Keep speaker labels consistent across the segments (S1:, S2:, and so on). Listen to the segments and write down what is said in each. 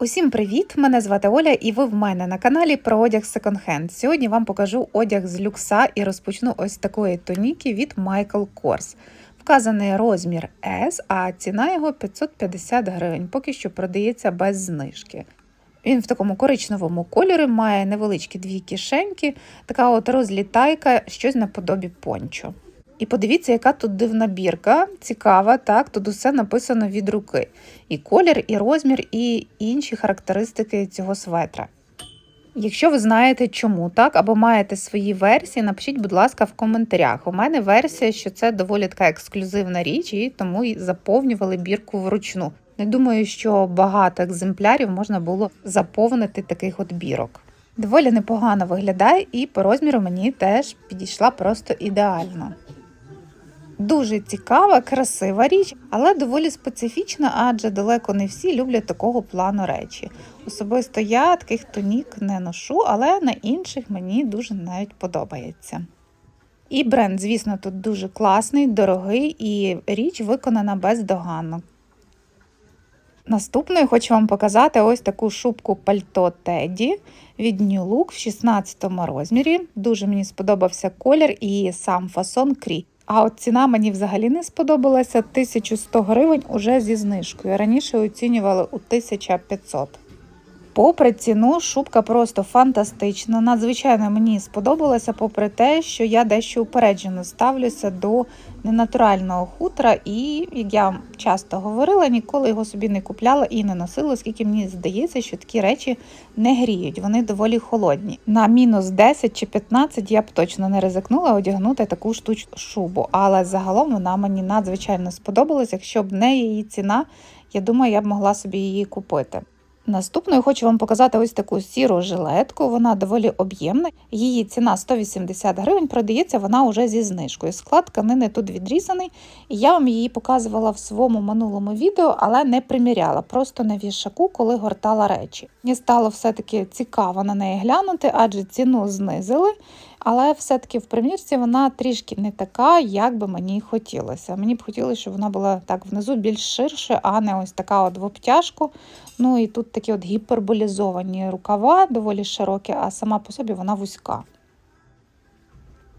S1: Усім привіт! Мене звати Оля, і ви в мене на каналі про одяг секонд-хенд. Сьогодні вам покажу одяг з люкса і розпочну ось такої тоніки від Michael Kors. Вказаний розмір S, а ціна його 550 гривень. Поки що продається без знижки. Він в такому коричневому кольорі має невеличкі дві кишеньки, така от розлітайка, щось наподобі пончо. І подивіться, яка тут дивна бірка, цікава, так, тут усе написано від руки. І колір, і розмір, і інші характеристики цього светра. Якщо ви знаєте, чому так, або маєте свої версії, напишіть, будь ласка, в коментарях. У мене версія, що це доволі така ексклюзивна річ, і тому і заповнювали бірку вручну. Не думаю, що багато екземплярів можна було заповнити таких от бірок. Доволі непогано виглядає, і по розміру мені теж підійшла просто ідеально. Дуже цікава, красива річ, але доволі специфічна, адже далеко не всі люблять такого плану речі. Особисто я таких тонік не ношу, але на інших мені дуже навіть подобається. І бренд, звісно, тут дуже класний, дорогий і річ виконана бездоганно. Наступною хочу вам показати ось таку шубку пальто Теді від New Look в 16 розмірі. Дуже мені сподобався колір і сам фасон крі. А от ціна мені взагалі не сподобалася 1100 гривень уже зі знижкою. Раніше оцінювали у 1500. Попри ціну, шубка просто фантастична. Надзвичайно мені сподобалася, попри те, що я дещо упереджено ставлюся до ненатурального хутра, і, як я часто говорила, ніколи його собі не купляла і не носила, оскільки мені здається, що такі речі не гріють, вони доволі холодні. На мінус 10 чи 15 я б точно не ризикнула одягнути таку штучну шубу, але загалом вона мені надзвичайно сподобалась. Якщо б не її ціна, я думаю, я б могла собі її купити. Наступною хочу вам показати ось таку сіру жилетку. Вона доволі об'ємна. Її ціна 180 гривень, продається вона вже зі знижкою. Склад тканини тут відрізаний, я вам її показувала в своєму минулому відео, але не приміряла, просто на вішаку, коли гортала речі. Мені стало все-таки цікаво на неї глянути, адже ціну знизили. Але все-таки в примірці вона трішки не така, як би мені хотілося. Мені б хотілося, щоб вона була так внизу більш ширше, а не ось така от в обтяжку. Ну і тут такі от гіперболізовані рукава, доволі широкі, а сама по собі вона вузька.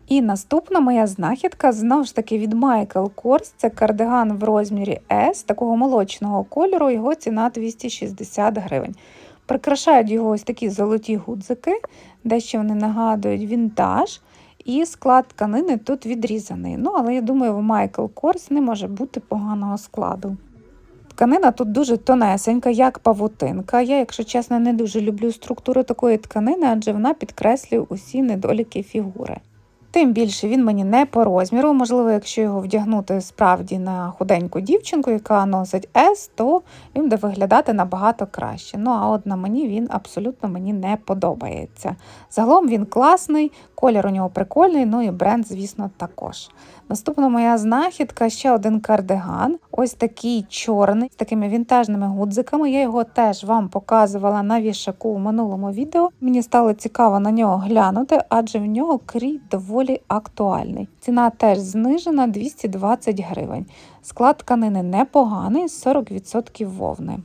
S1: І наступна моя знахідка знову ж таки від Michael Kors. Це кардиган в розмірі S, такого молочного кольору, його ціна 260 гривень. Прикрашають його ось такі золоті гудзики, дещо вони нагадують вінтаж, і склад тканини тут відрізаний. Ну, але я думаю, в Michael Kors не може бути поганого складу. Тканина тут дуже тонесенька, як павутинка. Я, якщо чесно, не дуже люблю структуру такої тканини, адже вона підкреслює усі недоліки фігури. Тим більше він мені не по розміру. Можливо, якщо його вдягнути справді на худеньку дівчинку, яка носить S, то він буде виглядати набагато краще. Ну а от на мені він абсолютно мені не подобається. Загалом він класний, колір у нього прикольний, ну і бренд, звісно, також. Наступна моя знахідка ще один кардиган. Ось такий чорний з такими вінтажними гудзиками. Я його теж вам показувала на вішаку у минулому відео. Мені стало цікаво на нього глянути, адже в нього крій доволі актуальний. Ціна теж знижена 220 гривень. Склад тканини непоганий, 40% вовни.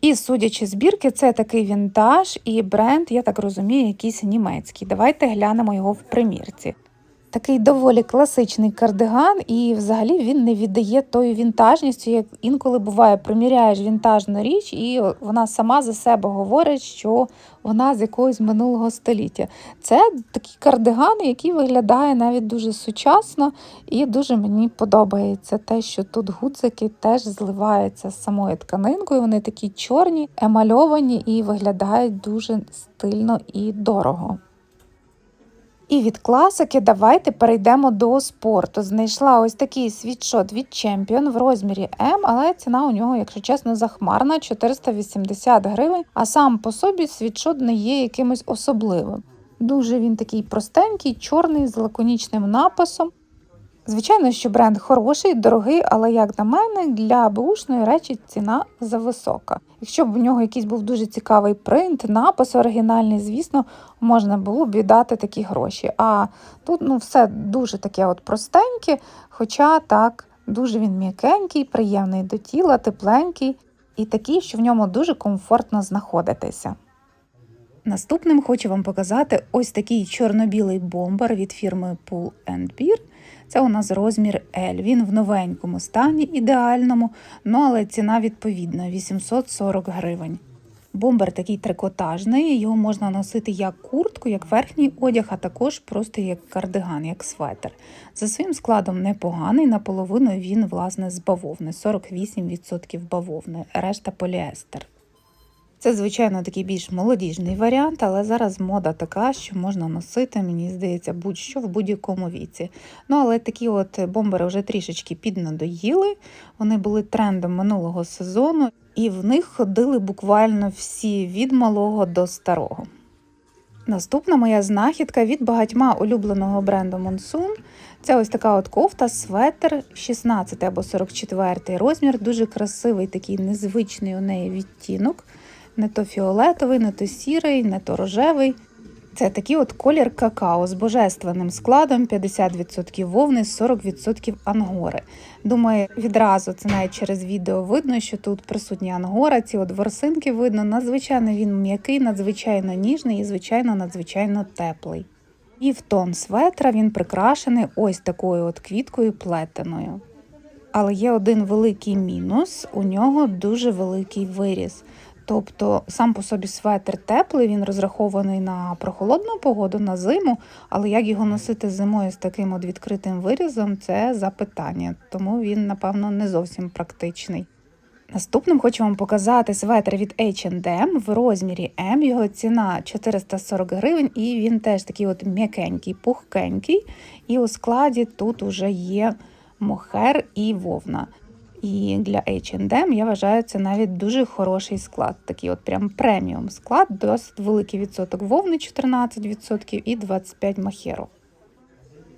S1: І судячи збірки, це такий вінтаж і бренд, я так розумію, якийсь німецький. Давайте глянемо його в примірці. Такий доволі класичний кардиган, і взагалі він не віддає тою вінтажністю, як інколи буває, приміряєш вінтажну річ, і вона сама за себе говорить, що вона з якогось минулого століття. Це такий кардиган, який виглядає навіть дуже сучасно, і дуже мені подобається те, що тут гудзики теж зливаються з самою тканинкою. Вони такі чорні, емальовані і виглядають дуже стильно і дорого. І від класики давайте перейдемо до спорту. Знайшла ось такий світшот від Champion в розмірі М, але ціна у нього, якщо чесно, захмарна 480 гривень, а сам по собі світшот не є якимось особливим. Дуже він такий простенький, чорний, з лаконічним написом. Звичайно, що бренд хороший, дорогий, але, як на мене, для бушної речі ціна зависока. Якщо б в нього якийсь був дуже цікавий принт, напис оригінальний, звісно, можна було б віддати такі гроші. А тут ну, все дуже таке от простеньке, хоча так, дуже він м'якенький, приємний до тіла, тепленький. і такий, що в ньому дуже комфортно знаходитися. Наступним хочу вам показати ось такий чорно-білий бомбер від фірми Pull Beer. Це у нас розмір L. Він в новенькому стані, ідеальному, ну але ціна відповідна 840 гривень. Бомбер такий трикотажний, його можна носити як куртку, як верхній одяг, а також просто як кардиган, як светр. За своїм складом непоганий, наполовину він, власне, з бавовни, 48% бавовни, решта поліестер. Це, звичайно, такий більш молодіжний варіант, але зараз мода така, що можна носити, мені здається, будь-що в будь-якому віці. Ну, але такі от бомбери вже трішечки піднадоїли. Вони були трендом минулого сезону, і в них ходили буквально всі від малого до старого. Наступна моя знахідка від багатьма улюбленого бренду Monsoon. Це ось така от кофта, светр, 16 або 44 розмір. Дуже красивий, такий незвичний у неї відтінок. Не то фіолетовий, не то сірий, не то рожевий. Це такий от колір какао з божественним складом 50% вовни, 40% ангори. Думаю, відразу це навіть через відео видно, що тут присутня ангора, ці от ворсинки видно. Надзвичайно він м'який, надзвичайно ніжний і, звичайно, надзвичайно теплий. І в тон светра він прикрашений ось такою от квіткою плетеною. Але є один великий мінус: у нього дуже великий виріз. Тобто сам по собі светр теплий, він розрахований на прохолодну погоду, на зиму, але як його носити зимою з таким от відкритим вирізом, це запитання, тому він, напевно, не зовсім практичний. Наступним хочу вам показати светр від H&M в розмірі M. Його ціна 440 гривень, і він теж такий от м'якенький, пухкенький. І у складі тут уже є мохер і вовна. І для H&M я вважаю, це навіть дуже хороший склад. Такий от прям преміум склад, досить великий відсоток вовни 14% і 25 махеру.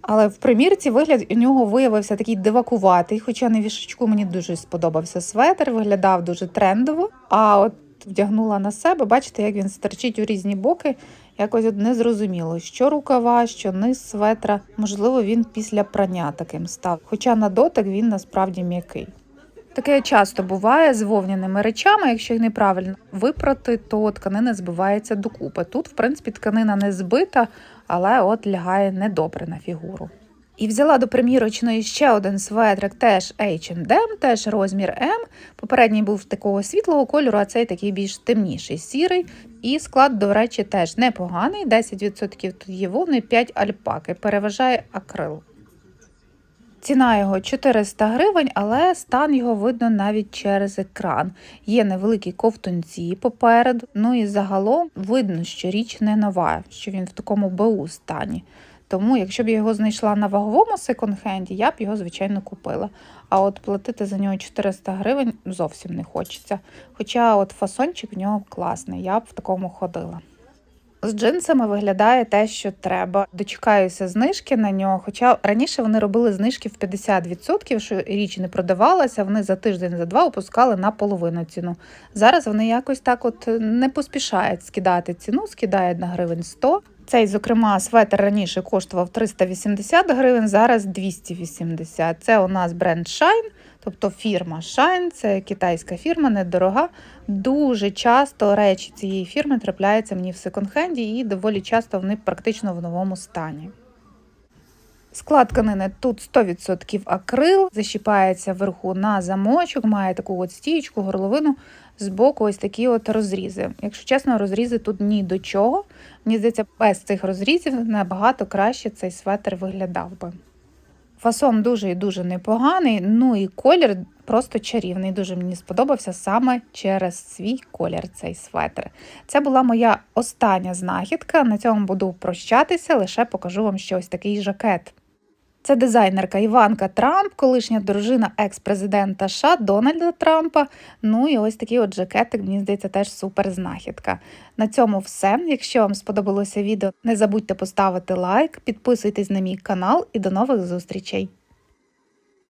S1: Але в примірці вигляд у нього виявився такий дивакуватий, хоча на вішечку мені дуже сподобався светр, виглядав дуже трендово. А от вдягнула на себе, бачите, як він стерчить у різні боки. Якось от незрозуміло, що рукава, що низ светра. Можливо, він після прання таким став. Хоча на дотик він насправді м'який. Таке часто буває з вовняними речами, якщо їх неправильно випрати, то тканина збивається докупи. Тут, в принципі, тканина не збита, але от лягає недобре на фігуру. І взяла до примірочної ще один светрик, теж H&M, теж розмір М. Попередній був такого світлого кольору, а цей такий більш темніший, сірий. І склад, до речі, теж непоганий. 10% тут є вовни, 5 альпаки. Переважає акрил. Ціна його 400 гривень, але стан його видно навіть через екран. Є невеликі ковтунці попереду, ну і загалом видно, що річ не нова, що він в такому БУ стані. Тому, якщо б я його знайшла на ваговому секонд-хенді, я б його, звичайно, купила. А от платити за нього 400 гривень зовсім не хочеться. Хоча от фасончик в нього класний, я б в такому ходила. З джинсами виглядає те, що треба. Дочекаюся знижки на нього. Хоча раніше вони робили знижки в 50%, що річ не продавалася. Вони за тиждень, за два опускали на половину ціну. Зараз вони якось так от не поспішають скидати ціну, скидають на гривень 100. Цей, зокрема, светр раніше коштував 380 гривень, зараз 280. Це у нас бренд Shine. Тобто фірма Shine, це китайська фірма, недорога. Дуже часто речі цієї фірми трапляються мені в секонд-хенді і доволі часто вони практично в новому стані. Склад тканини тут 100% акрил, защіпається вверху на замочок, має таку от стієчку, горловину, з боку ось такі от розрізи. Якщо чесно, розрізи тут ні до чого. Мені здається, без цих розрізів набагато краще цей светр виглядав би. Фасон дуже і дуже непоганий, ну і колір просто чарівний. Дуже мені сподобався саме через свій колір цей светр. Це була моя остання знахідка. На цьому буду прощатися, лише покажу вам ще ось такий жакет. Це дизайнерка Іванка Трамп, колишня дружина екс-президента США Дональда Трампа. Ну і ось такий от жакетик, мені здається, теж супер знахідка. На цьому все. Якщо вам сподобалося відео, не забудьте поставити лайк, підписуйтесь на мій канал і до нових зустрічей!